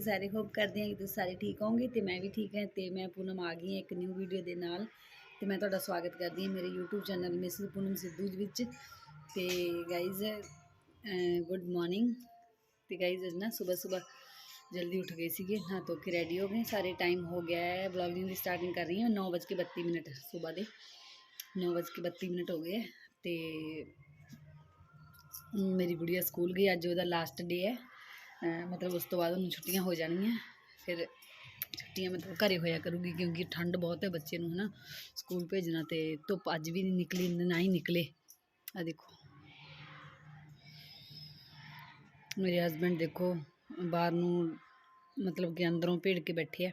ਤੁਸੀਂ ਸਾਰੇ ਹੋਪ ਕਰਦੇ ਹਾਂ ਕਿ ਤੁਸੀਂ ਸਾਰੇ ਠੀਕ ਹੋਵੋਗੇ ਤੇ ਮੈਂ ਵੀ ਠੀਕ ਹਾਂ ਤੇ ਮੈਂ ਪੂਨਮ ਆ ਗਈ ਹਾਂ ਇੱਕ ਨਿਊ ਵੀਡੀਓ ਦੇ ਨਾਲ ਤੇ ਮੈਂ ਤੁਹਾਡਾ ਸਵਾਗਤ ਕਰਦੀ ਹਾਂ ਮੇਰੇ YouTube channel miss Poonam Sidhu ਵਿੱਚ ਤੇ ਗਾਇਜ਼ ਗੁੱਡ ਮਾਰਨਿੰਗ ਤੇ ਗਾਇਜ਼ ਅੱਜ ਨਾ ਸਵੇਰ ਸਵੇਰ ਜਲਦੀ ਉੱਠ ਗਏ ਸੀਗੇ, ਨਹਾ ਧੋ ਕੇ ਰੈਡੀ ਹੋ ਗਏ, ਸਾਰੇ ਟਾਈਮ ਹੋ ਗਿਆ ਹੈ ਵਲੌਗਿੰਗ ਦੀ ਸਟਾਰਟਿੰਗ ਕਰ ਰਹੀ ਹਾਂ 9:32 ਮਿੰਟ ਸਵੇਰ ਦੇ 9:32 ਮਿੰਟ ਹੋ ਗਏ ਹੈ ਤੇ ਮੇਰੀ ਗੁੜੀਆ ਸਕੂਲ ਗਈ, ਅੱਜ ਉਹਦਾ ਲਾਸਟ ਡੇ ਹੈ। ਮਤਲਬ ਉਸ ਤੋਂ ਬਾਅਦ ਉਹਨੂੰ ਛੁੱਟੀਆਂ ਹੋ ਜਾਣਗੀਆਂ। ਫਿਰ ਛੁੱਟੀਆਂ ਮਤਲਬ ਘਰੇ ਹੋਇਆ ਕਰੂਗੀ ਕਿਉਂਕਿ ਠੰਡ ਬਹੁਤ ਹੈ ਬੱਚੇ ਨੂੰ, ਹਨਾ। ਸਕੂਲ ਭੇਜਣਾ ਤੇ ਧੁੱਪ ਅੱਜ ਵੀ ਨਹੀਂ ਨਿਕਲੀ, ਨਾ ਹੀ ਨਿਕਲੇ। ਆ ਦੇਖੋ। ਮੇਰੇ ਹਸਬੰਡ ਦੇਖੋ, ਬਾਹਰ ਨੂੰ ਮਤਲਬ ਕਿ ਅੰਦਰੋਂ ਭੇੜ ਕੇ ਬੈਠੇ ਆ,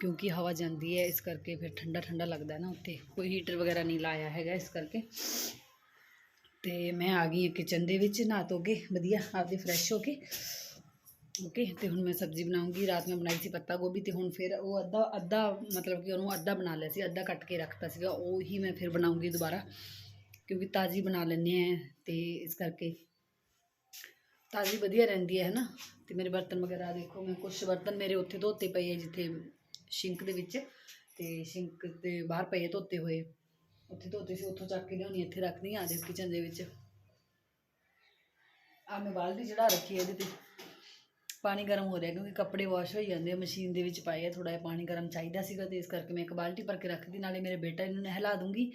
ਕਿਉਂਕਿ ਹਵਾ ਜਾਂਦੀ ਹੈ, ਇਸ ਕਰਕੇ ਫਿਰ ਠੰਡਾ ਠੰਡਾ ਲੱਗਦਾ ਨਾ ਉੱਥੇ। ਕੋਈ ਹੀਟਰ ਵਗੈਰਾ ਨਹੀਂ ਲਾਇਆ ਹੈਗਾ ਇਸ ਕਰਕੇ। ਤੇ ਮੈਂ ਆ ਗਈ ਕਿਚਨ ਦੇ ਵਿੱਚ, ਨਹਾ ਧੋ ਕੇ, ਵਧੀਆ, ਆਪਦੇ ਫਰੈਸ਼ ਹੋ ਕੇ। ਓਕੇ, ਤੇ ਹੁਣ ਮੈਂ ਸਬਜ਼ੀ ਬਣਾਉਂਗੀ, ਰਾਤ ਮੈਂ ਬਣਾਈ ਸੀ ਪੱਤਾ ਗੋਭੀ ਤੇ ਹੁਣ ਫਿਰ ਉਹ ਅੱਧਾ ਅੱਧਾ ਮਤਲਬ ਕਿ ਉਹਨੂੰ ਅੱਧਾ ਬਣਾ ਲਿਆ ਸੀ, ਅੱਧਾ ਕੱਟ ਕੇ ਰੱਖਤਾ ਸੀਗਾ, ਉਹ ਹੀ ਮੈਂ ਫਿਰ ਬਣਾਉਂਗੀ ਦੁਬਾਰਾ, ਕਿਉਂਕਿ ਤਾਜ਼ੀ ਬਣਾ ਲੈਂਦੇ ਆ ਤੇ ਇਸ ਕਰਕੇ। ਤਾਜ਼ੀ ਵਧੀਆ ਰਹਿੰਦੀ ਹੈ ਹਨਾ ਤੇ ਮੇਰੇ ਬਰਤਨ ਵਗੈਰਾ ਦੇਖੋ, ਮੈਂ ਕੁਝ ਬਰਤਨ ਮੇਰੇ ਉੱਥੇ ਧੋਤੇ ਪਏ ਆ, ਜਿੱਥੇ ਸ਼ਿੰਕ ਦੇ ਵਿੱਚ, ਤੇ ਸ਼ਿੰਕ ਦੇ ਬਾਹਰ ਪਏ ਧੋਤੇ ਹੋਏ। ਉੱਥੇ ਧੋਤੇ ਸੀ, ਉੱਥੋਂ ਚੱਕ ਕੇ ਲਿਆਉਣੀ, ਇੱਥੇ ਰੱਖਣੀ ਆ ਦੇ ਕਿਚਨ ਦੇ ਵਿੱਚ। ਆ ਮੈਂ ਬਾਲਟੀ ਚੜਾ ਰੱਖੀ ਹੈ ਇਹਦੇ ਤੇ। ਪਾਣੀ ਗਰਮ ਹੋ ਰਿਹਾ ਕਿਉਂਕਿ ਕੱਪੜੇ ਵਾਸ਼ ਹੋਈ ਜਾਂਦੇ ਆ, ਮਸ਼ੀਨ ਦੇ ਵਿੱਚ ਪਾਏ ਆ ਥੋੜਾ ਜਿਹਾ ਪਾਣੀ ਗਰਮ ਚਾਹੀਦਾ ਸੀਗਾ ਤੇ ਇਸ ਕਰਕੇ ਮੈਂ ਇੱਕ ਬਾਲਟੀ ਭਰ ਕੇ ਰੱਖਦੀ ਨਾਲੇ ਮੇਰੇ ਬੇਟਾ ਇਹਨੂੰ ਨਹਿਲਾ ਦੂੰਗੀ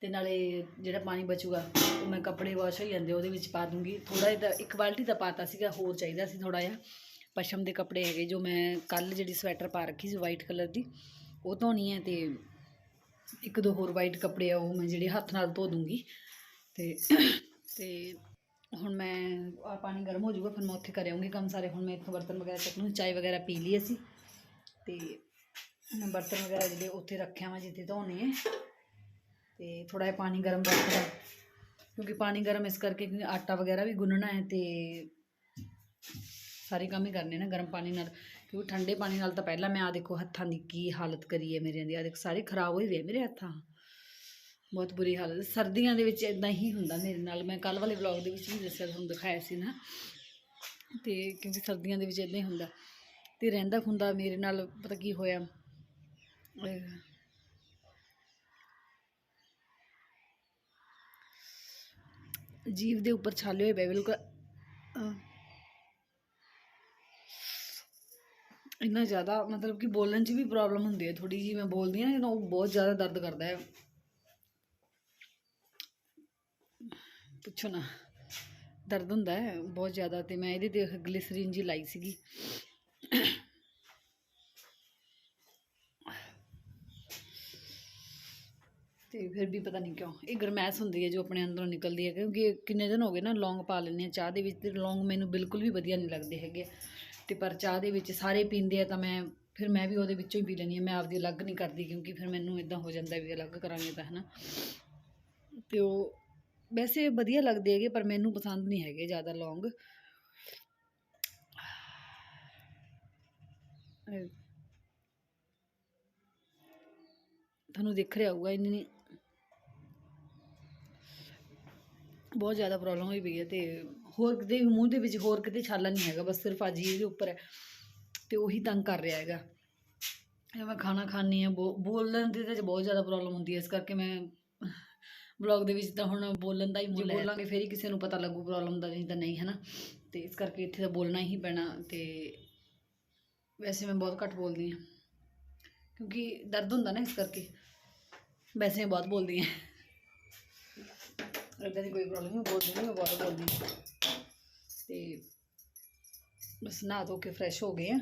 ਤੇ ਨਾਲੇ ਜਿਹੜਾ ਪਾਣੀ ਬਚੂਗਾ, ਉਹ ਮੈਂ ਕੱਪੜੇ ਵਾਸ਼ ਹੋਈ ਜਾਂਦੇ ਉਹਦੇ ਵਿੱਚ ਪਾ ਦੂੰਗੀ। ਥੋੜਾ ਜਿਹਾ ਤਾਂ- ਇੱਕ ਬਾਲਟੀ ਤਾਂ ਪਾਤਾ ਸੀਗਾ, ਹੋਰ ਚਾਹੀਦਾ ਸੀ ਥੋੜਾ ਜਿਹਾ। ਪਸ਼ਮ ਦੇ ਕੱਪੜੇ ਹੈਗੇ, ਜੋ ਮੈਂ ਕੱਲ ਜਿਹੜੀ ਸਵੈਟਰ ਪਾ ਰੱਖੀ ਸੀ ਵਾਈਟ ਕਲਰ ਦੀ, ਉਹ ਧੋਣੀ ਹੈ ਤੇ ਇੱਕ ਦੋ ਹੋਰ ਵਾਈਟ ਕੱਪੜੇ ਆ, ਉਹ ਮੈਂ ਜਿਹੜੇ ਹੱਥ ਨਾਲ ਧੋ ਦੂੰਗੀ। ਤੇ ਤੇ ਹੁਣ ਮੈਂ ਆ ਪਾਣੀ ਗਰਮ ਹੋ ਜਾਊਗਾ ਫਿਰ ਮੈਂ ਉੱਥੇ ਕਰ ਆਉਂਗੀ ਕੰਮ ਸਾਰੇ। ਹੁਣ ਮੈਂ ਇੱਥੋਂ ਬਰਤਨ ਵਗੈਰਾ ਚੱਕ ਲੂੰ ਚਾय ਵਗੈਰਾ ਪੀ ਲਈ ਅਸੀਂ। ਤੇ ਮੈਂ ਬਰਤਨ ਵਗੈਰਾ ਜਿਹੜੇ ਉੱਥੇ ਰੱਖਿਆ ਵਾ ਜਿੱਥੇ ਧੋਣੇ ਹੈ ਤੇ ਥੋੜਾ ਜਿਹਾ ਪਾਣੀ ਗਰਮ ਰੱਖਦਾ ਕਿਉਂਕਿ ਪਾਣੀ ਗਰਮ ਇਸ ਕਰਕੇ ਕਿਉਂਕਿ ਆਟਾ ਵਗੈਰਾ ਵੀ ਗੁੰਨਣਾ ਹੈ ਤੇ ਸਾਰੇ ਕੰਮ ਹੀ ਕਰਨੇ ਨਾ ਗਰਮ ਪਾਣੀ ਨਾਲ। ਕਿਉਂਕਿ ਠੰਡੇ ਪਾਣੀ ਨਾਲ ਤਾਂ ਪਹਿਲਾਂ ਮੈਂ ਆ ਦੇਖੋ ਹੱਥਾਂ ਦੀ ਕੀ ਹਾਲਤ ਕਰੀ ਹੈ ਮੇਰੇ ਦੀ ਆ ਦੇਖੋ, ਸਾਰੇ ਖਰਾਬ ਹੋਏ ਵੇ ਮੇਰੇ ਹੱਥਾਂ। ਬਹੁਤ ਬੁਰੀ ਹਾਲਤ ਸਰਦੀਆਂ ਦੇ ਵਿੱਚ ਇਦਾਂ ਹੀ ਹੁੰਦਾ ਮੇਰੇ ਨਾਲ। ਮੈਂ ਕੱਲ ਵਾਲੇ ਵਲੌਗ ਦੇ ਵਿੱਚ ਵੀ ਦੱਸਿਆ, ਤੁਹਾਨੂੰ ਦਿਖਾਇਆ ਸੀ ਨਾ। ਤੇ ਕਿਉਂਕਿ ਸਰਦੀਆਂ ਦੇ ਵਿੱਚ ਇਦਾਂ ਹੀ ਹੁੰਦਾ। ਤੇ ਰਹਿੰਦਾ ਖੁੰਦਾ ਮੇਰੇ ਨਾਲ ਪਤਾ ਕੀ ਹੋਇਆ। ਜੀਵ ਦੇ ਉੱਪਰ ਛਾਲੇ ਹੋਏ ਪਏ, ਬਿਲਕੁਲ। ਇੰਨਾ ਜ਼ਿਆਦਾ ਮਤਲਬ ਕਿ ਬੋਲਣ 'ਚ ਵੀ ਪ੍ਰੋਬਲਮ ਹੁੰਦੀ ਹੈ। ਥੋੜੀ ਜੀ ਮੈਂ ਬੋਲਦੀ ਹਾਂ ਨਾ ਉਹ ਬਹੁਤ ਜ਼ਿਆਦਾ ਦਰਦ ਕਰਦਾ ਹੈ। ਪੁੱਛੋ ਨਾ ਦਰਦ ਹੁੰਦਾ ਹੈ ਬਹੁਤ ਜ਼ਿਆਦਾ ਤੇ ਮੈਂ ਇਹਦੇ ਤੇ ਗਲਿਸਰੀਨ ਜੀ ਲਾਈ ਸੀਗੀ। ਤੇ ਫਿਰ ਵੀ ਪਤਾ ਨਹੀਂ ਕਿਉਂ, ਇਹ ਗਰਮੈਸ਼ ਹੁੰਦੀ ਹੈ ਜੋ ਆਪਣੇ ਅੰਦਰੋਂ ਨਿਕਲਦੀ ਹੈ ਕਿਉਂਕਿ ਕਿੰਨੇ ਦਿਨ ਹੋ ਗਏ ਨਾ ਲੌਂਗ ਪਾ ਲੈਂਦੇ ਆ ਚਾਹ ਦੇ ਵਿੱਚ ਤੇ ਲੌਂਗ ਮੈਨੂੰ ਬਿਲਕੁਲ ਵੀ ਵਧੀਆ ਨਹੀਂ ਲੱਗਦੇ ਹੈਗੇ। ਤੇ ਪਰ ਚਾਹ ਦੇ ਵਿੱਚ ਸਾਰੇ ਪੀਂਦੇ ਆ ਤਾਂ ਮੈਂ, ਫਿਰ ਮੈਂ ਵੀ ਉਹਦੇ ਵਿੱਚੋਂ ਹੀ ਪੀ ਲੈਂਦੀ ਹਾਂ, ਮੈਂ ਆਪਦੀ ਅਲੱਗ ਨਹੀਂ ਕਰਦੀ ਕਿਉਂਕਿ ਫਿਰ ਮੈਨੂੰ ਇਦਾਂ ਹੋ ਜਾਂਦਾ ਵੀ ਅਲੱਗ ਕਰਾਂਗੇ ਤਾਂ, ਹਨਾ। ਤੇ ਉਹ ਵੈਸੇ ਵਧੀਆ ਲੱਗਦੇ ਹੈਗੇ, ਪਰ ਮੈਨੂੰ ਪਸੰਦ ਨਹੀਂ ਹੈਗੇ ਜ਼ਿਆਦਾ ਲੌਂਗ। ਤੁਹਾਨੂੰ ਦਿਖ ਰਿਹਾ ਹੋਊਗਾ ਇੰਨੀ ਬਹੁਤ ਜ਼ਿਆਦਾ ਪ੍ਰੋਬਲਮ ਹੋਈ ਪਈ ਹੈ ਤੇ ਹੋਰ ਕਿਤੇ ਮੂੰਹ ਦੇ ਵਿੱਚ ਹੋਰ ਕਿਤੇ ਛਾਲਾ ਨਹੀਂ ਹੈਗਾ, ਬਸ ਸਿਰਫ ਅੱਜ ਹੀ ਇਹਦੇ ਉੱਪਰ ਹੈ ਤੇ ਉਹੀ ਤੰਗ ਕਰ ਰਿਹਾ ਹੈਗਾ। ਇਹ ਮੈਂ ਖਾਣਾ ਖਾਣੀ ਆ ਬੋਲਣ ਦੀ ਤੇ ਬਹੁਤ ਜ਼ਿਆਦਾ ਪ੍ਰੋਬਲਮ ਹੁੰਦੀ ਹੈ, ਇਸ ਕਰਕੇ ਮੈਂ ਬਲੌਗ ਦੇ ਵਿੱਚ ਤਾਂ ਹੁਣ ਬੋਲਣ ਦਾ ਹੀ ਮੁੱਲ ਹੈ। ਬੋਲਾਂਗੇ ਫਿਰ ਹੀ ਕਿਸੇ ਨੂੰ ਪਤਾ ਲੱਗੂ ਪ੍ਰੋਬਲਮ ਦਾ ਨਹੀਂ ਤਾਂ ਨਹੀਂ ਹੈ ਨਾ ਤੇ ਇਸ ਕਰਕੇ ਇੱਥੇ ਤਾਂ ਬੋਲਣਾ ਹੀ ਪੈਣਾ ਤੇ ਵੈਸੇ ਮੈਂ ਬਹੁਤ ਘੱਟ ਬੋਲਦੀ ਹਾਂ। ਕਿਉਂਕਿ ਦਰਦ ਹੁੰਦਾ ਨਾ ਇਸ ਕਰਕੇ। ਵੈਸੇ ਮੈਂ ਬਹੁਤ ਬੋਲਦੀ ਹਾਂ। ਇੱਦਾਂ ਦੀ ਕੋਈ ਪ੍ਰੋਬਲਮ ਨਹੀਂ ਬੋਲਦੀ ਨਹੀਂ ਮੈਂ ਬਹੁਤ ਬੋਲਦੀ ਹਾਂ। ਤੇ ਬਸ ਨਹਾ ਧੋ ਕੇ ਫਰੈਸ਼ ਹੋ ਗਏ ਆ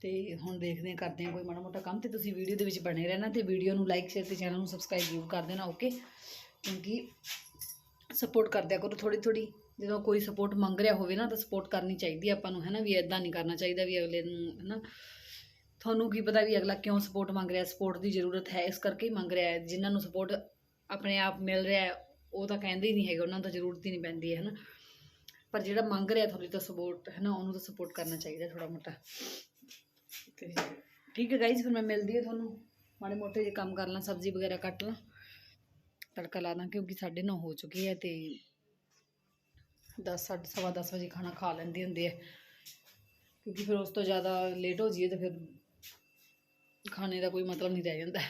ਤੇ ਹੁਣ ਦੇਖਦੇ ਹਾਂ ਕਰਦੇ ਹਾਂ ਕੋਈ ਮਾੜਾ ਮੋਟਾ ਕੰਮ ਤੇ ਤੁਸੀਂ ਵੀਡੀਓ ਦੇ ਵਿੱਚ ਬਣੇ ਰਹਿਣਾ ਤੇ ਵੀਡੀਓ ਨੂੰ ਲਾਈਕ ਸ਼ੇਅਰ ਤੇ ਚੈਨਲ ਨੂੰ ਸਬਸਕ੍ਰਾਈਬ ਜ਼ਰੂਰ ਕਰ ਦੇਣਾ ਓਕੇ ਕਿਉਂਕਿ ਸਪੋਰਟ ਕਰਦਿਆ ਕਰੋ ਥੋੜੀ ਥੋੜੀ ਜਦੋਂ ਕੋਈ ਸਪੋਰਟ ਮੰਗ ਰਿਹਾ ਹੋਵੇ ਨਾ ਤਾਂ ਸਪੋਰਟ ਕਰਨੀ ਚਾਹੀਦੀ ਆਪਾਂ ਨੂੰ ਹੈ ਨਾ ਵੀ ਇਦਾਂ ਨਹੀਂ ਕਰਨਾ ਚਾਹੀਦਾ ਵੀ ਅਗਲੇ ਨੂੰ ਹੈ ਨਾ ਤੁਹਾਨੂੰ ਕੀ ਪਤਾ ਵੀ ਅਗਲਾ ਕਿਉਂ ਸਪੋਰਟ ਮੰਗ ਰਿਹਾ ਸਪੋਰਟ ਦੀ ਜ਼ਰੂਰਤ ਹੈ, ਇਸ ਕਰਕੇ ਹੀ ਮੰਗ ਰਿਹਾ ਹੈ। ਜਿਨ੍ਹਾਂ ਨੂੰ ਸਪੋਰਟ ਆਪਣੇ ਆਪ ਮਿਲ ਰਿਹਾ ਹੈ, ਉਹ ਤਾਂ ਕਹਿੰਦੇ ਹੀ ਨਹੀਂ ਹੈਗੇ, ਉਹਨਾਂ ਨੂੰ ਤਾਂ ਜ਼ਰੂਰਤ ਹੀ ਨਹੀਂ ਪੈਂਦੀ ਹੈ ਨਾ ਪਰ ਜਿਹੜਾ ਮੰਗ ਰਿਹਾ ਤੁਹਾਡੀ ਤਾਂ ਸਪੋਰਟ ਹੈ ਨਾ ਉਹਨੂੰ ਤਾਂ ਸਪੋਰਟ ਕਰਨਾ ਚਾਹੀਦਾ ਥੋੜਾ ਮੋਟਾ। ਤੇ ਠੀਕ ਹੈ ਗਾਈਜ਼ ਫਿਰ ਮੈਂ ਮਿਲਦੀ ਹਾਂ ਤੁਹਾਨੂੰ। ਮਾੜੇ ਮੋਟੇ ਜੇ ਕੰਮ ਕਰ ਲਾਂ, ਸਬਜ਼ੀ ਵਗੈਰਾ ਕੱਟ ਲਾਂ। ਤੜਕਾ ਲਾ ਦਾਂ ਕਿਉਂਕਿ 9:30 ਹੋ ਚੁੱਕੇ ਹੈ ਤੇ 10 ਸਵਾ ਦਸ ਵਜੇ ਖਾਣਾ ਖਾ ਲੈਂਦੇ ਹੁੰਦੇ ਆ। ਕਿਉਂਕਿ ਫਿਰ ਉਸ ਤੋਂ ਜ਼ਿਆਦਾ ਲੇਟ ਹੋ ਜਾਈਏ ਤਾਂ ਫਿਰ ਖਾਣੇ ਦਾ ਕੋਈ ਮਤਲਬ ਨਹੀਂ ਰਹਿ ਜਾਂਦਾ।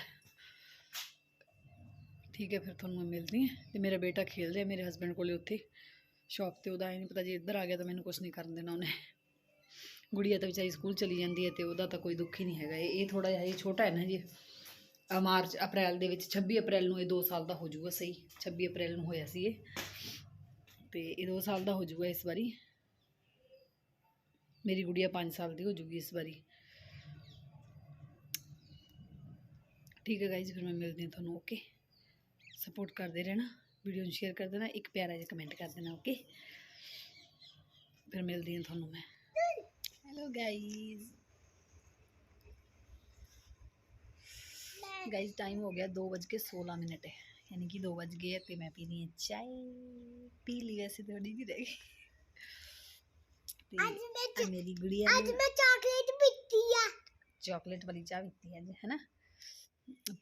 ਠੀਕ ਹੈ, ਫਿਰ ਤੁਹਾਨੂੰ ਮੈਂ ਮਿਲਦੀ ਹਾਂ ਤੇ ਮੇਰਾ ਬੇਟਾ ਖੇਲ ਰਿਹਾ ਮੇਰੇ ਹਸਬੰਡ ਕੋਲੇ ਉੱਥੇ। ਸ਼ਾਪ ਤੇ ਉਹਦਾ ਇਹ ਨਹੀਂ ਪਤਾ ਜੇ ਇੱਧਰ ਆ ਗਿਆ ਤਾਂ ਮੈਨੂੰ ਕੁਝ ਨਹੀਂ ਕਰਨ ਦੇਣਾ ਉਹਨੇ। ਗੁੜੀਆ ਤਾਂ ਵਿਚਾਰੀ ਸਕੂਲ ਚਲੀ ਜਾਂਦੀ ਹੈ ਤੇ ਉਹਦਾ ਤਾਂ ਕੋਈ ਦੁੱਖ ਹੀ ਨਹੀਂ ਹੈਗਾ। ਇਹ ਇਹ ਥੋੜਾ ਜਿਹਾ, ਇਹ ਛੋਟਾ ਹੈ ਨਾ ਜੀ। ਮਾਰਚ, ਅਪ੍ਰੈਲ ਦੇ ਵਿੱਚ 26 ਅਪ੍ਰੈਲ ਨੂੰ ਇਹ 2 ਸਾਲ ਦਾ ਹੋ ਜਾਊਗਾ, ਸਹੀ? 26 ਅਪ੍ਰੈਲ ਨੂੰ ਹੋਇਆ ਸੀ ਇਹ। ਤੇ ਇਹ 2 ਸਾਲ ਦਾ ਹੋ ਜਾਊਗਾ ਇਸ ਵਾਰੀ। ਮੇਰੀ ਗੁੜੀਆ 5 ਸਾਲ ਦੀ ਹੋ ਜਾਊਗੀ ਇਸ ਵਾਰੀ। ਠੀਕ ਹੈ ਗਾਈਜ਼ ਫਿਰ ਮੈਂ ਮਿਲਦੀ ਹਾਂ ਤੁਹਾਨੂੰ ਓਕੇ ਸਪੋਰਟ ਕਰਦੇ ਰਹਿਣਾ ਵੀਡੀਓ ਨੂੰ ਸ਼ੇਅਰ ਕਰ ਦੇਣਾ, ਇੱਕ ਪਿਆਰਾ ਜਿਹਾ ਕਮੈਂਟ ਕਰ ਦੇਣਾ ਓਕੇ ਫਿਰ ਮਿਲਦੀ ਹਾਂ ਤੁਹਾਨੂੰ ਮੈਂ। ਹੈਲੋ ਗਾਈਜ਼ ਗਾਈਜ਼ ਟਾਈਮ ਹੋ ਗਿਆ 2:16 ਮਿੰਟ ਹੈ ਯਾਨੀ ਕਿ 2 ਵਜ ਗਏ ਹੈ ਤੇ ਮੈਂ ਪੀਣੀ ਹੈ ਚਾय ਪੀ ਲਈ ਵੈਸੇ ਥੋੜੀ ਜਿਹੀ ਰਹਿ ਗਈ ਤੇ ਆਹ ਮੇਰੀ ਗੁੜੀਆ ਅੱਜ ਨੇ ਮੈਂ ਚਾਕਲੇਟ ਪੀਤੀ ਆ ਚਾਕਲੇਟ ਵਾਲੀ ਚਾਹ ਪੀਤੀ ਹੈ ਅੱਜ ਹੈਨਾ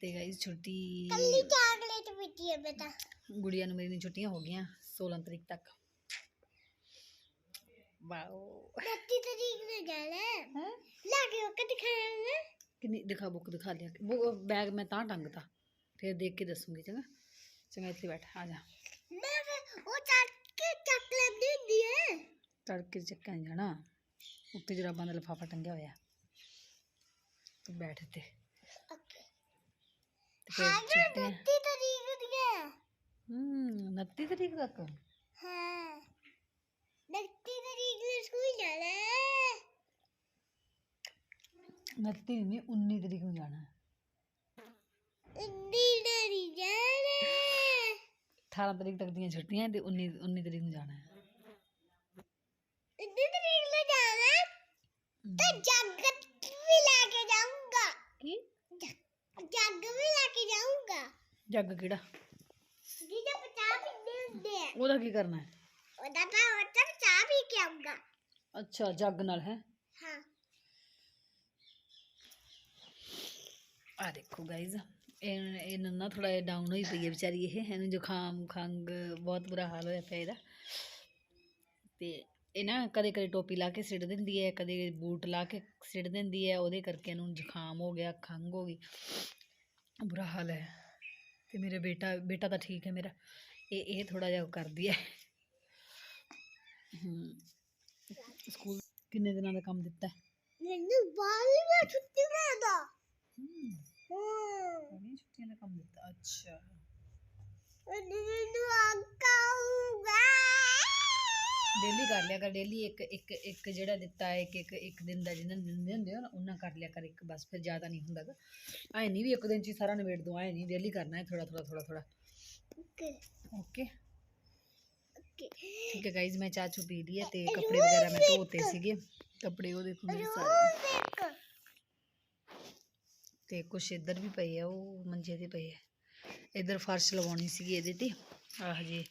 ਤੇ ਗਾਈਜ਼ ਛੁੱਟੀ ਕੱਲੀ ਚਾਕਲੇਟ ਪੀਤੀ ਆ ਬੇਟਾ ਗੁੜੀਆ ਨੂੰ ਮੇਰੀ ਦੀਆਂ ਛੁੱਟੀਆਂ ਹੋ ਗਈਆਂ 16 ਤਰੀਕ ਤੱਕ ਵਾਓ 30 ਤਰੀਕ ਨੂੰ ਜਾਣਾ ਹੈ ਲਾ ਕੇ ਉਹ ਦਿਖਾਣਾ ਕਿੰਨੀ ਦਿਖਾ ਬੁੱਕ ਦਿਖਾ ਲਿਆ ਬੈਗ ਮੈਂ ਤਾਂ ਟੰਗਤਾ। ਫਿਰ ਦੇਖ ਕੇ ਦੱਸੂਗੀ ਚੰਗਾ? ਚੰਗਾ ਇੱਥੇ ਬੈਠ ਆ ਜਾ। ਮੈਂ ਉਹ ਚੱਕ ਕੇ ਚਾਕਲੇਟ ਦਿੰਦੀ ਹੈ ਤੜਕੇ ਚੱਕਾਂ ਨੀ ਜਾਣਾ। ਉੱਤੇ ਜਰਾਬਾਂ ਦਾ ਲਿਫਾਫਾ ਟੰਗਿਆ ਹੋਇਆ। ਤੂੰ ਬੈਠ ਇੱਥੇ। ਓਕੇ। ਤੇ ਫਿਰ ਹਾਂ ਛੁੱਟੀਆਂ 30 ਤਰੀਕ ਦੀ ਹੈ ਹੂੰ 29 ਤਰੀਕ ਤੱਕ? ਹਾਂ। 30 ਤਰੀਕ ਨੂੰ ਸਕੂਲ ਜਾਣਾ। ਹੈ 29 ਨਹੀਂ 19 ਤਰੀਕ ਨੂੰ ਜਾਣਾ ਇੰਦੀ ਡਰੀ ਜਾਣਾ ਹੈ। 18 ਤਰੀਕ ਤੱਕ ਦੀਆਂ ਛੁੱਟੀਆਂ ਤੇ 19 19 ਤਰੀਕ ਨੂੰ ਜਾਣਾ ਹੈ ਇੰਦੀ ਤਰੀਕ ਨੂੰ ਜਾਣਾ ਹੈ, ਤੇ ਜੱਗ ਵੀ ਲੈ ਕੇ ਜਾਊਂਗਾ ਕੀ ਜੱਗ ਵੀ ਲੈ ਕੇ ਜਾਊਂਗਾ ਜੱਗ ਕਿਹੜਾ ਜਿਹਦੇ ਪਚਾ ਪੀਂਦੇ ਹੁੰਦੇ ਆ ਉਹਦਾ ਕੀ ਕਰਨਾ ਹੈ ਉਹਦਾ ਤਾਂ ਉਹ ਤਾਂ ਚਾਹ ਪੀ ਕੇ ਆਊਂਗਾ ਅੱਛਾ ਜੱਗ ਨਾਲ ਹੈ ਹਾਂ ਆ ਦੇਖੋ ਗਾਇਜ਼ ਇਹ ਇਹਨਾਂ ਨਾ ਥੋੜਾ ਜਿਹਾ ਡਾਊਨ ਹੋਈ ਪਈ ਹੈ ਵਿਚਾਰੀ ਇਹ, ਇਹਨੂੰ ਜ਼ੁਕਾਮ ਖੰਗ ਬਹੁਤ ਬੁਰਾ ਹਾਲ ਹੋਇਆ ਪਿਆ ਇਹਦਾ। ਤੇ ਇਹ ਨਾ ਕਦੇ ਕਦੇ ਟੋਪੀ ਲਾ ਕੇ ਸਿੱਟ ਦਿੰਦੀ ਹੈ, ਕਦੇ ਬੂਟ ਲਾ ਕੇ ਸਿੱਟ ਦਿੰਦੀ ਹੈ, ਉਹਦੇ ਕਰਕੇ ਇਹਨੂੰ ਜ਼ੁਕਾਮ ਹੋ ਗਿਆ, ਖੰਗ ਹੋ ਗਈ। ਬੁਰਾ ਹਾਲ ਹੈ। ਤੇ ਮੇਰਾ ਬੇਟਾ ਬੇਟਾ ਤਾਂ ਠੀਕ ਹੈ ਮੇਰਾ। ਇਹ ਇਹ ਥੋੜਾ ਜਿਹਾ ਕਰਦੀ ਹੈ। ਸਕੂਲ ਕਿੰਨੇ ਦਿਨਾਂ ਦਾ ਕੰਮ ਦਿੱਤਾ ਮੈਨੂੰ ਬਾਲੀ ਵਿੱਚ ਛੁੱਟੀ ਮਿਲਦਾ ਦਾ ਕੰਮ ਦਿੱਤਾ ਅੱਛਾ ਮੈਨੂੰ ਆਕਾਊਗਾ ਡੇਲੀ ਕਰ ਲਿਆ ਕਰ ਡੇਲੀ ਇੱਕ ਇੱਕ ਇੱਕ ਜਿਹੜਾ ਦਿੱਤਾ ਹੈ ਇੱਕ ਇੱਕ ਇੱਕ ਦਿਨ ਦਾ ਜਿੰਨਾ ਦਿੰਦੇ ਹੁੰਦੇ ਹੋ ਨਾ ਉਹਨਾਂ ਕਰ ਲਿਆ ਕਰ ਇੱਕ ਬਸ ਫਿਰ ਜ਼ਿਆਦਾ ਨਹੀਂ ਹੁੰਦਾ ਗਾ ਐ ਨਹੀਂ ਵੀ ਇੱਕ ਦਿਨ ਚ ਹੀ ਸਾਰਾ ਨਿਬੇੜ ਦੋ ਐ ਨਹੀਂ ਡੇਲੀ ਕਰਨਾ ਹੈ ਥੋੜਾ ਥੋੜਾ ਥੋੜਾ ਥੋੜਾ ਓਕੇ ਓਕੇ ਓਕੇ ਠੀਕ ਹੈ ਗਾਈਜ਼ ਮੈਂ ਚਾਹ ਚੂ ਪੀ ਲਈ ਹੈ ਤੇ ਕੱਪੜੇ ਵਗੈਰਾ ਮੈਂ ਧੋਤੇ ਸੀਗੇ ਕੱਪੜੇ ਉਹ ਦੇਖੋ ਮੇਰੇ ਸਾਰੇ ਦੇਖ ਤੇ ਕੁਛ ਇੱਧਰ ਵੀ ਪਏ ਆ, ਉਹ ਮੰਜੇ ਤੇ ਪਏ ਆ। ਇੱਧਰ ਫਰਸ਼ ਲਵਾਉਣੀ ਸੀਗੀ ਇਹਦੇ ਤੇ। ਆਹ ਜੇ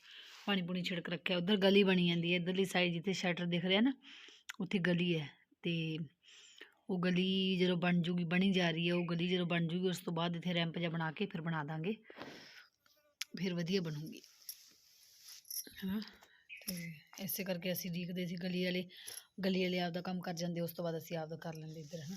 ਪਾਣੀ ਪੂਣੀ ਛਿੜਕ ਰੱਖਿਆ, ਉਧਰ ਗਲੀ ਬਣੀ ਜਾਂਦੀ ਹੈ, ਇੱਧਰਲੀ ਸਾਈਡ ਜਿੱਥੇ ਸ਼ਟਰ ਦਿਖ ਰਿਹਾ ਨਾ, ਉੱਥੇ ਗਲੀ ਹੈ। ਤੇ ਉਹ ਗਲੀ ਜਦੋਂ ਬਣ ਜੂਗੀ, ਬਣੀ ਜਾ ਰਹੀ ਹੈ, ਉਹ ਗਲੀ ਜਦੋਂ ਬਣ ਜੂਗੀ, ਉਸ ਤੋਂ ਬਾਅਦ ਇੱਥੇ ਰੈਂਪ ਜਿਹਾ ਬਣਾ ਕੇ ਫਿਰ ਬਣਾ ਦਾਂਗੇ। ਫਿਰ ਵਧੀਆ ਬਣੂਗੀ। ਹਾਂ, ਤੇ ਇਸੇ ਕਰਕੇ ਅਸੀਂ ਦੇਖਦੇ ਸੀ ਗਲੀ ਵਾਲੇ ਗਲੀ ਵਾਲੇ ਆਪਦਾ ਕੰਮ ਕਰ ਜਾਂਦੇ, ਉਸ ਤੋਂ ਬਾਅਦ ਅਸੀਂ ਆਪਦਾ ਕਰ ਲੈਂਦੇ ਇੱਧਰ, ਹਨਾ।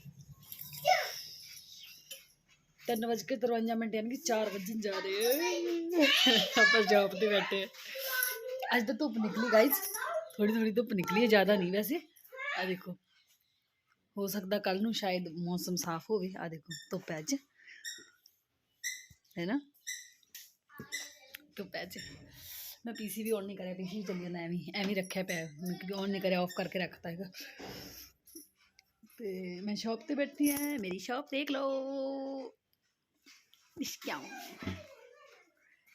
3 ਵਜ ਕੇ 53 ਮਿੰਟ, ਯਾਨੀ ਕਿ 4 ਵਜਣ ਜਾ ਰਹੇ ਹੈ। ਆਪਾਂ ਸ਼ਾਪ ਤੇ ਬੈਠੇ ਹਾਂ। ਅੱਜ ਤਾਂ ਧੁੱਪ ਨਿਕਲੀ ਗਾਇਜ਼ ਥੋੜੀ ਥੋੜੀ ਧੁੱਪ ਨਿਕਲੀ ਹੈ ਜ਼ਿਆਦਾ ਨਹੀਂ ਵੈਸੇ। ਆ ਦੇਖੋ। ਹੋ ਸਕਦਾ ਕੱਲ ਨੂੰ ਸ਼ਾਇਦ ਮੌਸਮ ਸਾਫ਼ ਹੋਵੇ। ਆ ਦੇਖੋ, ਧੁੱਪ ਹੈ ਅੱਜ। ਹੈ ਨਾ ਧੁੱਪ ਹੈ ਅੱਜ। ਮੈਂ ਪੀਸੀ ਵੀ ਔਨ ਨਹੀਂ ਕਰਿਆ ਪੀਸੀ ਚੱਲੀ ਜਾਂਦਾ, ਐਵੇਂ ਹੀ- ਐਵੇਂ ਹੀ ਰੱਖਿਆ ਪਿਆ। ਮੈਂ ਕਿਉਂਕਿ ਔਨ ਨਹੀਂ ਕਰਿਆ ਆਫ ਕਰਕੇ ਰੱਖਤਾ ਹੈਗਾ। ਤੇ ਮੈਂ ਸ਼ਾਪ ਤੇ ਬੈਠੀ ਹਾਂ ਮੇਰੀ ਸ਼ਾਪ ਦੇਖ ਲਓ। ਇਸ ਕਿਉਂ?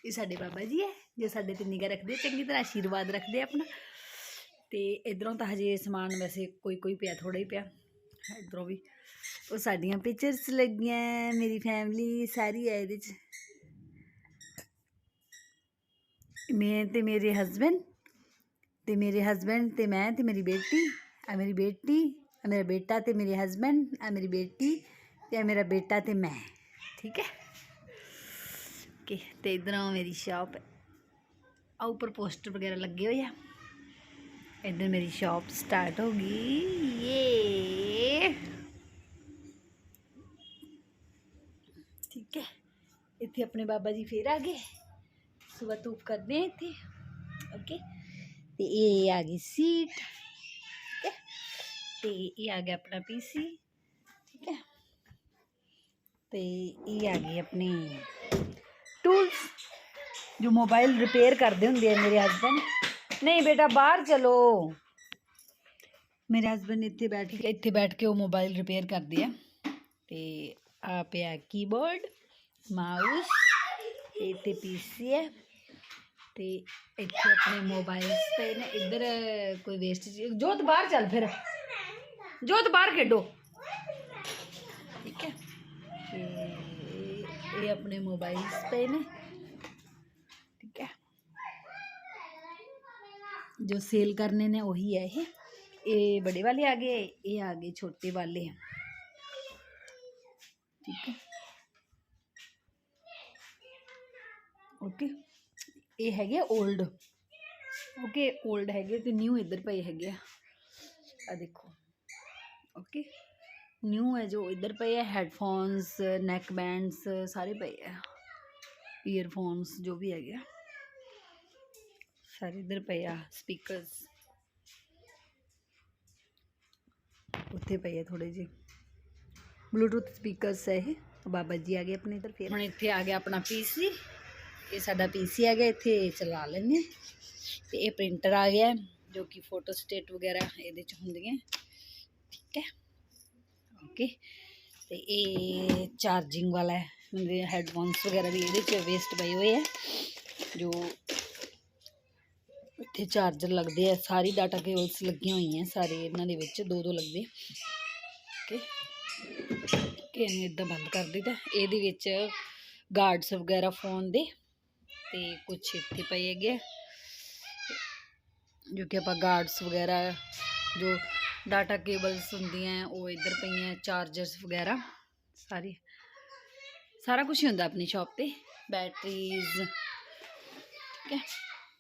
ਇਹ ਸਾਡੇ ਬਾਬਾ ਜੀ ਹੈ ਜੋ ਸਾਡੇ ਤੇ ਨਿਗਾਹ ਰੱਖਦੇ ਆ, ਚੰਗੀ ਤਰ੍ਹਾਂ ਆਸ਼ੀਰਵਾਦ ਰੱਖਦੇ ਆ ਆਪਣਾ। ਤੇ ਇਧਰੋਂ ਤਾਂ ਹਜੇ ਸਮਾਨ ਵੈਸੇ ਕੋਈ ਕੋਈ ਪਿਆ ਥੋੜਾ ਹੀ ਪਿਆ। ਇਧਰੋਂ ਵੀ। ਉਹ ਸਾਡੀਆਂ ਪਿਕਚਰਸ ਲੱਗੀਆਂ ਮੇਰੀ ਫੈਮਿਲੀ ਸਾਰੀ ਹੈ ਇਹਦੇ ਚ। ਮੈਂ ਤੇ ਮੇਰੇ ਹਸਬੰਡ ਤੇ ਮੇਰੇ ਹਸਬੰਡ ਤੇ ਮੈਂ ਤੇ ਮੇਰੀ ਬੇਟੀ ਆ ਮੇਰੀ ਬੇਟੀ ਆ ਮੇਰਾ ਬੇਟਾ ਤੇ ਮੇਰੇ ਹਸਬੰਡ ਆ ਮੇਰੀ ਬੇਟੀ ਤੇ ਆ ਮੇਰਾ ਬੇਟਾ ਤੇ ਮੈਂ। ਠੀਕ ਹੈ? ਕਿ ਤੇ ਇਧਰੋਂ ਮੇਰੀ ਸ਼ਾਪ ਆ ਉੱਪਰ ਪੋਸਟਰ ਵਗੈਰਾ ਲੱਗੇ ਹੋਏ ਆ ਇੱਧਰ ਮੇਰੀ ਸ਼ਾਪ ਸਟਾਰਟ ਹੋ ਗਈ ਯੇ ਠੀਕ ਹੈ ਇੱਥੇ ਆਪਣੇ ਬਾਬਾ ਜੀ ਫੇਰ ਆ ਗਏ ਸਵੇਰ ਧੂਪ ਕਰਦੇ ਆ ਇੱਥੇ ਓਕੇ ਤੇ ਇਹ ਆ ਗਈ ਸੀਟ ਠੀਕ ਹੈ ਤੇ ਇਹ ਆ ਗਿਆ ਆਪਣਾ ਪੀਸੀ ਠੀਕ ਹੈ ਤੇ ਇਹ ਆ ਗਈ ਆਪਣੀ ਟੂਲਸ ਜੋ ਮੋਬਾਈਲ ਰਿਪੇਅਰ ਕਰਦੇ ਹੁੰਦੇ ਆ ਮੇਰੇ ਹਸਬੰਡ ਨਹੀਂ ਬੇਟਾ, ਬਾਹਰ ਚਲੋ। ਮੇਰੇ ਹਸਬੰਡ ਇੱਥੇ ਬੈਠ ਕੇ, ਇੱਥੇ ਬੈਠ ਕੇ ਉਹ ਮੋਬਾਈਲ ਰਿਪੇਅਰ ਕਰਦੇ ਆ। ਤੇ ਆ ਪਿਆ ਕੀਬੋਰਡ ਮਾਊਸ ਇਹ ਤੇ ਇੱਥੇ ਪੀਸੀ ਹੈ। ਤੇ ਇੱਥੇ ਆਪਣੇ ਮੋਬਾਈਲਸ ਪਏ ਨੇ। ਇੱਧਰ ਕੋਈ ਵੇਸਟ ਜੋਤ ਬਾਹਰ ਚੱਲ ਫਿਰ। ਜੋਤ ਬਾਹਰ ਖੇਡੋ ਠੀਕ ਹੈ ਤੇ ਇਹ ਆਪਣੇ ਮੋਬਾਈਲਸ ਪਏ ਨੇ ਠੀਕ ਹੈ ਜੋ ਸੇਲ ਕਰਨੇ ਨੇ ਉਹੀ ਹੈ ਇਹ ਇਹ ਬੜੇ ਵਾਲੇ ਆ ਗਏ ਇਹ ਆ ਗਏ ਛੋਟੇ ਵਾਲੇ ਠੀਕ ਹੈ ਓਕੇ ਇਹ ਹੈਗੇ 올ਡ ਓਕੇ 올ਡ ਹੈਗੇ ਤੇ ਨਿਊ ਇੱਧਰ ਪਏ ਹੈਗੇ ਆ ਆ ਦੇਖੋ ਓਕੇ ਨਿਊ ਹੈ ਜੋ ਇੱਧਰ ਪਏ ਹੈ ਹੈੱਡਫੋਨਸ ਨੈਕ ਬੈਂਡਸ ਸਾਰੇ ਪਏ ਆ ਈਅਰਫੋਨਸ ਜੋ ਵੀ ਹੈਗੇ ਆ ਸਾਰੇ ਇੱਧਰ ਪਏ ਆ ਸਪੀਕਰਸ ਉੱਥੇ ਪਏ ਆ ਥੋੜੇ ਜਿਹੇ ਬਲੂਟੁੱਥ ਸਪੀਕਰਸ ਹੈ ਇਹ ਬਾਬਾ ਜੀ ਆ ਗਏ ਆਪਣੇ ਇੱਧਰ ਫਿਰ ਹੁਣ ਇੱਥੇ ਆ ਗਿਆ ਆਪਣਾ ਪੀਸੀ ਇਹ ਸਾਡਾ ਪੀਸੀ ਆ ਗਿਆ ਇੱਥੇ ਚਲਾ ਲੈਂਦੇ ਹਾਂ ਤੇ ਇਹ ਪ੍ਰਿੰਟਰ ਆ ਗਿਆ ਹੈ, ਜੋ ਕਿ ਫੋਟੋ ਸਟੇਟ ਵਗੈਰਾ ਇਹਦੇ ਚ ਹੁੰਦੀਆਂ ਠੀਕ ਹੈ ਓਕੇ ਤੇ ਇਹ ਚਾਰਜਿੰਗ ਵਾਲਾ ਹੈ ਮੇਰੇ ਹੈੱਡਫੋਨਸ ਵਗੈਰਾ ਵੀ ਇਹਦੇ ਚ ਵੇਸਟ ਪਏ ਹੋਏ ਆ ਜੋ ਇੱਥੇ ਚਾਰਜਰ ਲੱਗਦੇ ਆ ਸਾਰੀ ਡਾਟਾ ਕੇਬਲਸ ਲੱਗੀਆਂ ਹੋਈਆਂ ਸਾਰੇ ਇਹਨਾਂ ਦੇ ਵਿੱਚ ਦੋ ਦੋ ਲੱਗਦੇ। ਓਕੇ ਕਿ ਇਹਨੂੰ ਇਦਾਂ ਬੰਦ ਕਰ ਦਿੱਤਾ। ਇਹਦੇ ਵਿੱਚ ਗਾਰਡਸ ਵਗੈਰਾ ਫੋਨ ਦੇ ਤੇ ਕੁਝ ਇੱਥੇ ਪਏ ਹੈਗੇ ਆ, ਜੋ ਕਿ ਆਪਾਂ ਗਾਰਡਸ ਵਗੈਰਾ ਜੋ ਡਾਟਾ ਕੇਬਲਸ ਹੁੰਦੀਆਂ ਉਹ ਇੱਧਰ ਪਈਆਂ ਚਾਰਜਰਸ ਵਗੈਰਾ ਸਾਰੀ ਸਾਰਾ ਕੁਝ ਹੀ ਹੁੰਦਾ ਆਪਣੀ ਸ਼ਾਪ ਤੇ ਬੈਟਰੀਜ਼ ਠੀਕ ਹੈ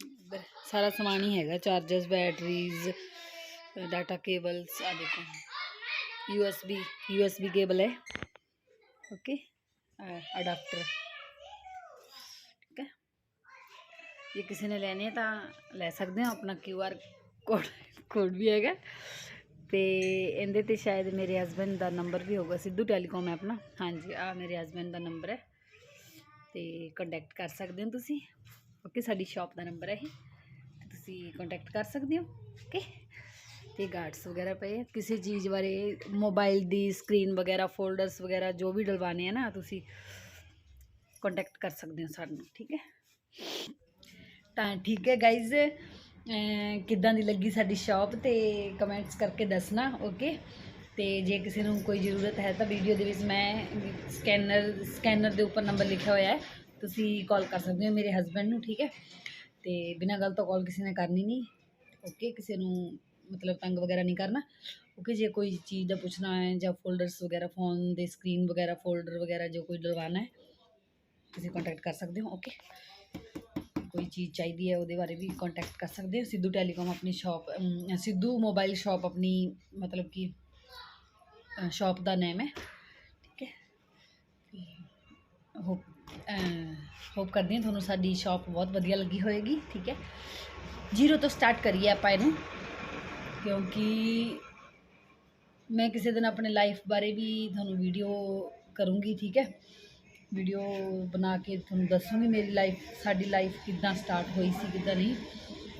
ਇੱਧਰ ਸਾਰਾ ਸਮਾਨ ਹੀ ਹੈਗਾ ਚਾਰਜਰਸ ਬੈਟਰੀਜ਼ ਡਾਟਾ ਕੇਬਲਸ ਆ ਦੇਖੋ USB USB ਕੇਬਲ ਹੈ ਓਕੇ ਅਡਾਪਟਰ ਠੀਕ ਹੈ ਜੇ ਕਿਸੇ ਨੇ ਲੈਣੇ ਤਾਂ ਲੈ ਸਕਦੇ ਹੋ ਆਪਣਾ QR ਕੋਡ ਕੋਡ ਵੀ ਹੈਗਾ। ਤੇ ਇਹਦੇ ਤੇ ਸ਼ਾਇਦ ਮੇਰੇ ਹਸਬੰਡ ਦਾ ਨੰਬਰ ਵੀ ਹੋਊਗਾ। ਸਿੱਧੂ ਟੈਲੀਕਾਮ ਐਪ ਆਪਣਾ ਹਾਂਜੀ ਆ ਮੇਰੇ ਹਸਬੰਡ ਦਾ ਨੰਬਰ ਹੈ। ਤੇ ਕੰਟੈਕਟ ਕਰ ਸਕਦੇ ਹੋ ਤੁਸੀਂ। ਓਕੇ ਸਾਡੀ ਸ਼ਾਪ ਦਾ ਨੰਬਰ ਹੈ ਇਹ। ਤੁਸੀਂ ਕੰਟੈਕਟ ਕਰ ਸਕਦੇ ਹੋ। ਓਕੇ ਤੇ ਗਾਰਡਸ ਵਗੈਰਾ ਪਏ ਕਿਸੇ ਚੀਜ਼ ਬਾਰੇ ਮੋਬਾਈਲ ਦੀ ਸਕਰੀਨ ਵਗੈਰਾ ਫੋਲਡਰਸ ਵਗੈਰਾ ਜੋ ਵੀ ਡਲਵਾਣੇ ਆ ਨਾ, ਤੁਸੀਂ ਕੰਟੈਕਟ ਕਰ ਸਕਦੇ ਹੋ ਸਾਨੂੰ। ਠੀਕ ਹੈ? ਤਾਂ ਠੀਕ ਹੈ ਗਾਇਜ਼ ਕਿੱਦਾਂ ਦੀ ਲੱਗੀ ਸਾਡੀ ਸ਼ਾਪ ਤੇ ਕਮੈਂਟਸ ਕਰਕੇ ਦੱਸਣਾ ਓਕੇ ਤੇ ਜੇ ਕਿਸੇ ਨੂੰ ਕੋਈ ਜ਼ਰੂਰਤ ਹੈ ਤਾਂ ਵੀਡੀਓ ਦੇ ਵਿੱਚ ਮੈਂ ਸਕੈਨਰ ਸਕੈਨਰ ਦੇ ਉੱਪਰ ਨੰਬਰ ਲਿਖਿਆ ਹੋਇਆ ਹੈ, ਤੁਸੀਂ ਕਾਲ ਕਰ ਸਕਦੇ ਹੋ ਮੇਰੇ ਹਸਬੰਡ ਨੂੰ, ਠੀਕ ਹੈ? ਤੇ ਬਿਨਾਂ ਗੱਲ ਤੋਂ ਕਾਲ ਕਿਸੇ ਨੇ ਕਰਨੀ ਨਹੀਂ ਓਕੇ ਕਿਸੇ ਨੂੰ ਮਤਲਬ ਤੰਗ ਵਗੈਰਾ ਨਹੀਂ ਕਰਨਾ ਓਕੇ ਜੇ ਕੋਈ ਚੀਜ਼ ਦਾ ਪੁੱਛਣਾ ਹੈ ਜਾਂ ਫੋਲਡਰਸ ਵਗੈਰਾ ਫੋਨ ਦੇ ਸਕਰੀਨ ਵਗੈਰਾ ਫੋਲਡਰ ਵਗੈਰਾ ਜੋ ਕੋਈ ਡਲਵਾਉਣਾ ਹੈ, ਤੁਸੀਂ ਕੰਟੈਕਟ ਕਰ ਸਕਦੇ ਹੋ ਓਕੇ ਕੋਈ ਚੀਜ਼ ਚਾਹੀਦੀ ਹੈ, ਉਹਦੇ ਬਾਰੇ ਵੀ ਕੰਟੈਕਟ ਕਰ ਸਕਦੇ ਹੋ? ਸਿੱਧੂ ਟੈਲੀਕਾਮ ਆਪਣੀ ਸ਼ਾਪ ਸਿੱਧੂ ਮੋਬਾਈਲ ਸ਼ਾਪ ਆਪਣੀ, ਮਤਲਬ ਕਿ ਸ਼ਾਪ ਦਾ ਨੇਮ ਹੈ। ਠੀਕ ਹੈ? ਹੋਪ ਹੋਪ ਕਰਦੇ ਹਾਂ ਤੁਹਾਨੂੰ ਸਾਡੀ ਸ਼ਾਪ ਬਹੁਤ ਵਧੀਆ ਲੱਗੀ ਹੋਏਗੀ। ਠੀਕ ਹੈ? ਜ਼ੀਰੋ ਤੋਂ ਸਟਾਰਟ ਕਰੀਏ ਆਪਾਂ ਇਹਨੂੰ, ਕਿਉਂਕਿ ਮੈਂ ਕਿਸੇ ਦਿਨ ਆਪਣੇ ਲਾਈਫ ਬਾਰੇ ਵੀ ਤੁਹਾਨੂੰ ਵੀਡੀਓ ਕਰੂੰਗੀ। ਠੀਕ ਹੈ? ਵੀਡੀਓ ਬਣਾ ਕੇ ਤੁਹਾਨੂੰ ਦੱਸੂੰਗੀ ਮੇਰੀ ਲਾਈਫ ਸਾਡੀ ਲਾਈਫ ਕਿੱਦਾਂ ਸਟਾਰਟ ਹੋਈ ਸੀ, ਕਿੱਦਾਂ ਨਹੀਂ।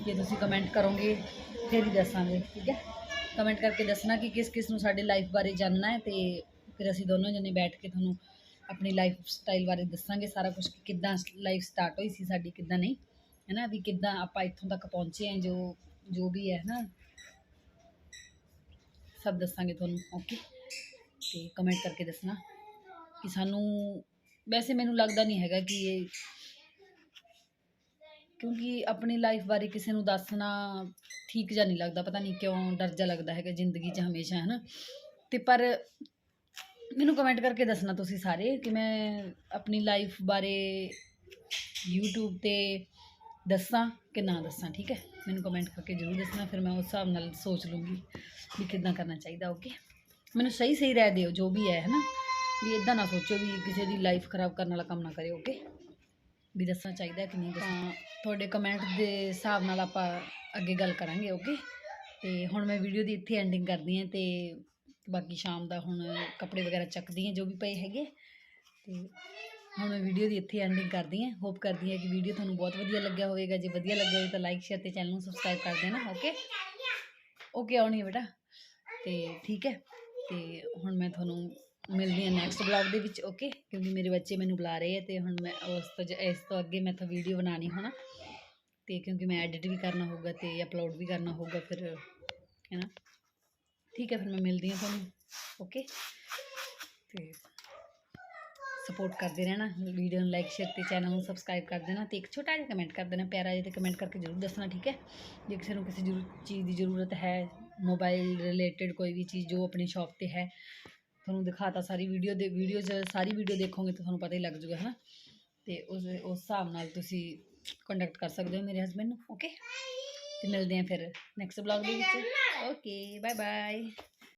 ਜੇ ਤੁਸੀਂ ਕਮੈਂਟ ਕਰੋਗੇ, ਫਿਰ ਹੀ ਦੱਸਾਂਗੇ, ਠੀਕ ਹੈ। ਕਮੈਂਟ ਕਰਕੇ ਦੱਸਣਾ ਕਿ ਕਿਸ ਕਿਸ ਨੂੰ ਸਾਡੀ ਲਾਈਫ ਬਾਰੇ ਜਾਣਨਾ ਹੈ ਤੇ ਫਿਰ ਅਸੀਂ ਦੋਨੋਂ ਜਣੇ ਬੈਠ ਕੇ ਤੁਹਾਨੂੰ ਆਪਣੀ ਲਾਈਫ ਸਟਾਈਲ ਬਾਰੇ ਦੱਸਾਂਗੇ, ਸਾਰਾ ਕੁਝ ਕਿ ਕਿੱਦਾਂ ਲਾਈਫ ਸਟਾਰਟ ਹੋਈ ਸੀ, ਸਾਡੀ ਕਿੱਦਾਂ ਨਹੀਂ, ਹੈ ਨਾ, ਵੀ ਕਿੱਦਾਂ ਆਪਾਂ ਇੱਥੋਂ ਤੱਕ ਪਹੁੰਚੇ ਹਾਂ, ਜੋ ਜੋ ਵੀ ਹੈ, ਨਾ। ਸਭ ਦੱਸਾਂਗੇ ਤੁਹਾਨੂੰ ਓਕੇ ਤੇ ਕਮੈਂਟ ਕਰਕੇ ਦੱਸਣਾ ਕਿ ਸਾਨੂੰ ਵੈਸੇ ਮੈਨੂੰ ਲੱਗਦਾ ਨਹੀਂ ਹੈਗਾ ਕਿ ਇਹ ਕਿਉਂਕਿ ਆਪਣੀ ਲਾਈਫ ਬਾਰੇ ਕਿਸੇ ਨੂੰ ਦੱਸਣਾ ਠੀਕ ਜਾਂ ਨਹੀਂ ਲੱਗਦਾ, ਪਤਾ ਨਹੀਂ ਕਿਉਂ ਡਰ ਜਾ ਲੱਗਦਾ ਹੈਗਾ ਜ਼ਿੰਦਗੀ 'ਚ ਹਮੇਸ਼ਾ ਹੈ ਨਾ ਤੇ ਪਰ ਮੈਨੂੰ ਕਮੈਂਟ ਕਰਕੇ ਦੱਸਣਾ ਤੁਸੀਂ ਸਾਰੇ ਕਿ ਮੈਂ ਆਪਣੀ ਲਾਈਫ ਬਾਰੇ YouTube ਤੇ ਦੱਸਾਂ ਕਿ ਨਾ ਦੱਸਾਂ, ਠੀਕ ਹੈ? ਮੈਨੂੰ ਕਮੈਂਟ ਕਰਕੇ ਜ਼ਰੂਰ ਦੱਸਣਾ, ਫਿਰ ਮੈਂ ਉਸ ਹਿਸਾਬ ਨਾਲ ਸੋਚ ਲੂੰਗੀ ਵੀ ਕਿੱਦਾਂ ਕਰਨਾ ਚਾਹੀਦਾ ਓਕੇ ਮੈਨੂੰ ਸਹੀ ਸਹੀ ਰਾਏ ਦਿਓ, ਜੋ ਵੀ ਹੈ ਹੈ ਨਾ ਵੀ ਇਦਾਂ ਨਾ ਸੋਚੋ ਵੀ ਕਿਸੇ ਦੀ ਲਾਈਫ ਖਰਾਬ ਕਰਨ ਵਾਲਾ ਕੰਮ ਨਾ ਕਰਿਓ ਓਕੇ ਵੀ ਦੱਸਣਾ ਚਾਹੀਦਾ ਕਿ ਨਹੀਂ ਦੱਸਣਾ। ਤੁਹਾਡੇ ਕਮੈਂਟ ਦੇ ਹਿਸਾਬ ਨਾਲ ਆਪਾਂ ਅੱਗੇ ਗੱਲ ਕਰਾਂਗੇ ਓਕੇ ਤੇ ਹੁਣ ਮੈਂ ਵੀਡੀਓ ਦੀ ਇੱਥੇ ਐਂਡਿੰਗ ਕਰਦੀ ਹਾਂ ਤੇ ਬਾਕੀ ਸ਼ਾਮ ਦਾ ਹੁਣ ਕੱਪੜੇ ਵਗੈਰਾ ਚੱਕਦੀ ਹਾਂ ਜੋ ਵੀ ਪਏ ਹੈਗੇ। ਤੇ ਹੁਣ ਮੈਂ ਵੀਡੀਓ ਦੀ ਇੱਥੇ ਐਂਡਿੰਗ ਕਰਦੀ ਹਾਂ। ਹੋਪ ਕਰਦੀ ਹਾਂ ਕਿ ਵੀਡੀਓ ਤੁਹਾਨੂੰ ਬਹੁਤ ਵਧੀਆ ਲੱਗਿਆ ਹੋਵੇਗਾ। ਜੇ ਵਧੀਆ ਲੱਗਿਆ ਹੋਵੇ ਤਾਂ ਲਾਈਕ ਸ਼ੇਅਰ ਤੇ ਚੈਨਲ ਨੂੰ ਸਬਸਕ੍ਰਾਈਬ ਕਰ ਦੇਣਾ ਓਕੇ ਓਕੇ ਆਉਣੀ ਹੈ ਬੇਟਾ। ਤੇ ਠੀਕ ਹੈ। ਤੇ ਹੁਣ ਮੈਂ ਤੁਹਾਨੂੰ ਮਿਲਦੀ ਹਾਂ ਨੈਕਸਟ ਬਲੌਗ ਦੇ ਵਿੱਚ ਓਕੇ ਕਿਉਂਕਿ ਮੇਰੇ ਬੱਚੇ ਮੈਨੂੰ ਬੁਲਾ ਰਹੇ ਆ ਤੇ ਹੁਣ ਮੈਂ ਉਸ ਤੋਂ ਜ- ਇਸ ਤੋਂ ਅੱਗੇ ਮੈਂ ਤਾਂ ਵੀਡੀਓ ਬਣਾਣੀ ਹੋਣਾ ਤੇ ਕਿਉਂਕਿ ਮੈਂ ਐਡਿਟ ਵੀ ਕਰਨਾ ਹੋਊਗਾ ਤੇ ਅਪਲੋਡ ਵੀ ਕਰਨਾ ਹੋਊਗਾ ਫਿਰ ਹੈ ਨਾ ਠੀਕ ਹੈ, ਫਿਰ ਮੈਂ ਮਿਲਦੀ ਹਾਂ ਤੁਹਾਨੂੰ ਓਕੇ ਤੇ ਸਪੋਰਟ ਕਰਦੇ ਰਹਿਣਾ ਵੀਡੀਓ ਨੂੰ ਲਾਈਕ ਸ਼ੇਅਰ ਤੇ ਚੈਨਲ ਨੂੰ ਸਬਸਕ੍ਰਾਈਬ ਕਰ ਦੇਣਾ ਤੇ ਇੱਕ ਛੋਟਾ ਜਿਹਾ ਕਮੈਂਟ ਕਰ ਦੇਣਾ, ਪਿਆਰਾ ਜਿਹਾ ਤੇ ਕਮੈਂਟ ਕਰਕੇ ਜ਼ਰੂਰ ਦੱਸਣਾ, ਠੀਕ ਹੈ? ਜੇ ਕਿਸੇ ਨੂੰ ਕਿਸੇ ਜ਼ਰੂਰ, ਚੀਜ਼ ਦੀ ਜ਼ਰੂਰਤ ਹੈ ਮੋਬਾਈਲ ਰਿਲੇਟਡ ਕੋਈ ਵੀ ਚੀਜ਼ ਜੋ ਆਪਣੀ ਸ਼ਾਪ ਤੇ ਹੈ ਤੁਹਾਨੂੰ ਦਿਖਾਤਾ ਸਾਰੀ ਵੀਡੀਓ ਦੇ ਵੀਡੀਓ 'ਚ ਸਾਰੀ ਵੀਡੀਓ ਦੇਖੋਗੇ ਤਾਂ ਤੁਹਾਨੂੰ ਪਤਾ ਹੀ ਲੱਗ ਜੂਗਾ ਹੈ ਨਾ ਤੇ ਉਸ ਉਸ ਹਿਸਾਬ ਨਾਲ ਤੁਸੀਂ ਕੰਟੈਕਟ ਕਰ ਸਕਦੇ ਹੋ ਮੇਰੇ ਹਸਬੰਡ ਨੂੰ ਓਕੇ ਤੇ ਮਿਲਦੇ ਹਾਂ ਫਿਰ ਨੈਕਸਟ ਬਲੌਗ ਦੇ ਵਿੱਚ। Okay bye bye